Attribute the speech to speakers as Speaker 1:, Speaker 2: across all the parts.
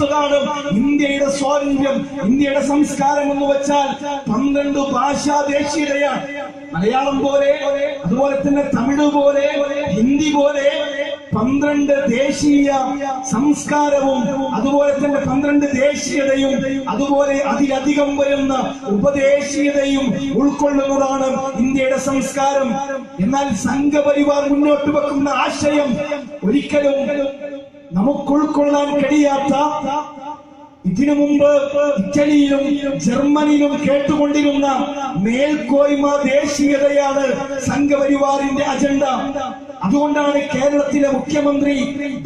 Speaker 1: എടുത്തതാണ് ഇന്ത്യയുടെ സ്വാതന്ത്ര്യം ഇന്ത്യയുടെ സംസ്കാരം എന്ന് വെച്ചാൽ പന്ത്രണ്ട് ഭാഷാ ദേശീയതയാണ്. മലയാളം പോലെ അതുപോലെ തന്നെ തമിഴ് പോലെ ഹിന്ദി പോലെ പന്ത്രണ്ട് ദേശീയ സംസ്കാരവും അതുപോലെ തന്നെ പന്ത്രണ്ട് ദേശീയതയും അതുപോലെ അതിലധികം വരുന്ന ഉപദേശീയതയും ഉൾക്കൊള്ളുന്നതാണ് ഇന്ത്യയുടെ സംസ്കാരം. എന്നാൽ സംഘപരിവാർ മുന്നോട്ട് വെക്കുന്ന ആശയം ഒരിക്കലും നമുക്ക് ഉൾക്കൊള്ളാൻ കഴിയാത്ത ഇതിനു മുമ്പ് ഇറ്റലിയിലും ജർമ്മനിയിലും കേട്ടുകൊണ്ടിരുന്ന മേൽക്കോയ്മ ദേശീയതയാണ് സംഘപരിവാറിന്റെ അജണ്ട. അതുകൊണ്ടാണ് കേരളത്തിലെ മുഖ്യമന്ത്രി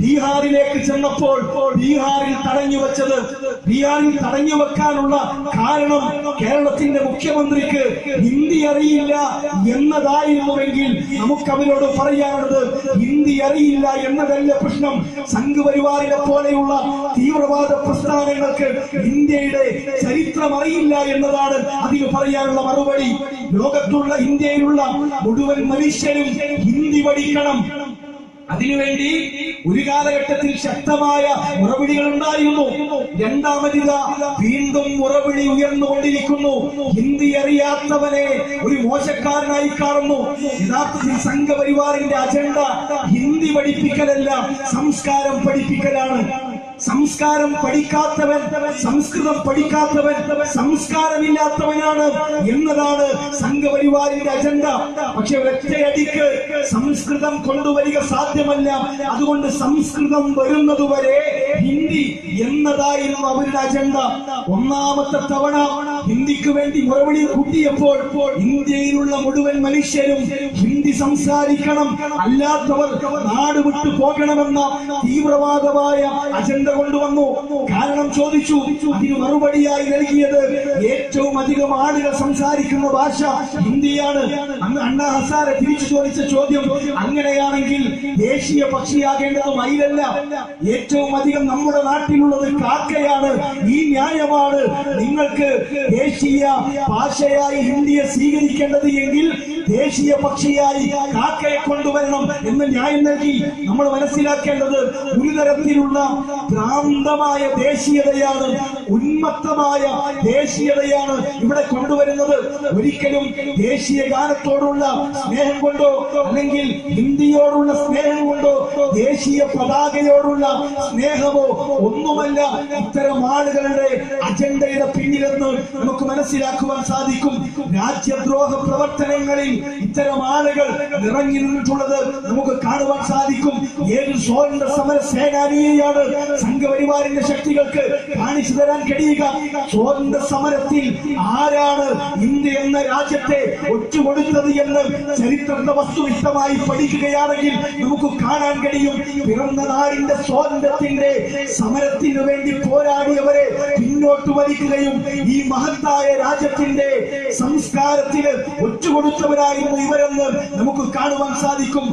Speaker 1: ബീഹാറിലേക്ക് ചെന്നപ്പോൾ ബീഹാറിൽ തടഞ്ഞു വെച്ചത്. ബീഹാറിൽ തടഞ്ഞു വെക്കാനുള്ള കാരണം കേരളത്തിന്റെ മുഖ്യമന്ത്രിക്ക് ഹിന്ദി അറിയില്ല എന്നതായിരുന്നുവെങ്കിൽ നമുക്ക് അവരോട് പറയാനുള്ളത് ഹിന്ദി അറിയില്ല എന്നതല്ല പ്രശ്നം. സംഘപരിവാറിനെ പോലെയുള്ള തീവ്രവാദ പ്രസ്ഥാനങ്ങൾക്ക് ഇന്ത്യയുടെ ചരിത്രം അറിയില്ല എന്നതാണ് അതിന് പറയാനുള്ള മറുപടി. ലോകത്തുള്ള ഇന്ത്യയിലുള്ള മുഴുവൻ മനുഷ്യരും ഹിന്ദി പഠിക്കണം. അതിനുവേണ്ടി ഒരു കാലഘട്ടത്തിൽ ശക്തമായ മുറവിളികൾ ഉണ്ടായിരുന്നു രണ്ടാമതിത വീണ്ടും മുറവിളി ഉയർന്നുകൊണ്ടിരിക്കുന്നു. ഹിന്ദി അറിയാത്തവനെ ഒരു മോശക്കാരനായി കാണുന്നു. യഥാർത്ഥത്തിൽ സംഘപരിവാറിന്റെ അജണ്ട ഹിന്ദി പഠിപ്പിക്കലല്ല സംസ്കാരം പഠിപ്പിക്കലാണ്. സംസ്കാരം പഠിക്കാത്തവൻ സംസ്കൃതം പഠിക്കാത്തവൻ സംസ്കാരമില്ലാത്തവനാണ് എന്നതാണ് സംഘപരിവാറിന്റെ അജണ്ട. പക്ഷെ ഒറ്റയടിക്ക് സംസ്കൃതം കൊണ്ടുവരിക സാധ്യമല്ല. അതുകൊണ്ട് സംസ്കൃതം വരുന്നതുവരെ ഹിന്ദി എന്നതായിരുന്നു അവരുടെ അജണ്ട. ഒന്നാമത്തെ തവണ ഹിന്ദിക്ക് വേണ്ടി മുറവിളി കൂട്ടിയപ്പോൾ ഇന്ത്യയിലുള്ള മുഴുവൻ മനുഷ്യരും ഹിന്ദി സംസാരിക്കണം. അല്ലാത്തവർ നാട് വിട്ടു പോകണമെന്ന തീവ്രവാദമായ അജണ്ട കൊണ്ടുവന്നു. കാരണം ചോദിച്ചു അതിന് മറുപടിയായി നൽകിയത് ഏറ്റവും അധികം ആളുകൾ സംസാരിക്കുന്ന ഭാഷ ഹിന്ദിയാണ്. അന്ന് അണ്ണാ ഹസാരെ തിരിച്ചു ചോദിച്ച ചോദ്യം അങ്ങനെയാണെങ്കിൽ ദേശീയ പക്ഷിയാകേണ്ടത് മയിലല്ല. ഏറ്റവും അധികം നമ്മുടെ നാട്ടിലുള്ളത് കാക്കയാണ്. ഈ ന്യായമാണ്. നിങ്ങൾക്ക് ദേശീയ ഭാഷയായി ഹിന്ദിയെ സ്വീകരിക്കേണ്ടത് എങ്കിൽ ദേശീയ പക്ഷിയായി കാക്കയെ കൊണ്ടുവരണം എന്ന് ന്യായം നൽകി നമ്മൾ മനസ്സിലാക്കേണ്ടത് ഒരു തരത്തിലുള്ള ഭ്രാന്തമായ ദേശീയതയാണ് ഉന്മത്തമായ ദേശീയതയാണ് ഇവിടെ കൊണ്ടുവരുന്നത്. ഒരിക്കലും ദേശീയ ഗാനത്തോടുള്ള സ്നേഹം കൊണ്ടോ അല്ലെങ്കിൽ ഹിന്ദിയോടുള്ള സ്നേഹം കൊണ്ടോ ദേശീയ പതാകയോടുള്ള സ്നേഹമോ ഒന്നുമല്ല. ഇത്തരം ആളുകളുടെ അജണ്ടയുടെ പിന്നിലെന്ന് നമുക്ക് മനസ്സിലാക്കുവാൻ സാധിക്കും രാജ്യദ്രോഹ പ്രവർത്തനങ്ങളിൽ ഇത്തരം ആളുകൾ നിറഞ്ഞു നിന്നിട്ടുള്ളത് നമുക്ക് കാണുവാൻ സാധിക്കും. ഏത് സ്വാതന്ത്ര്യ സമര സേനാനിയെയാണ് സംഘപരിവാറിന്റെ ശക്തികൾക്ക് കാണിച്ചു തരാൻ കഴിയുക? സ്വാതന്ത്ര്യ സമരത്തിൽ ആരാണ് ഇന്ത്യ എന്ന രാജ്യത്തെ ഒറ്റുകൊടുത്തത് എന്ന് ചരിത്രത്തെ വസ്തുനിഷ്ഠമായി പഠിക്കുകയാണെങ്കിൽ നമുക്ക് കാണാൻ കഴിയും. പിറന്ന നാടിന്റെ സ്വാതന്ത്ര്യത്തിന്റെ സമരത്തിനു വേണ്ടി പോരാടിയവരെ പിന്നോട്ട് വലിക്കുകയും ഈ മഹത്തായ രാജ്യത്തിന്റെ സംസ്കാരത്തിന് ഒറ്റുകൊടുത്തവരായിരുന്നു ഇവരെന്ന് നമുക്ക് കാണുവാൻ സാധിക്കും.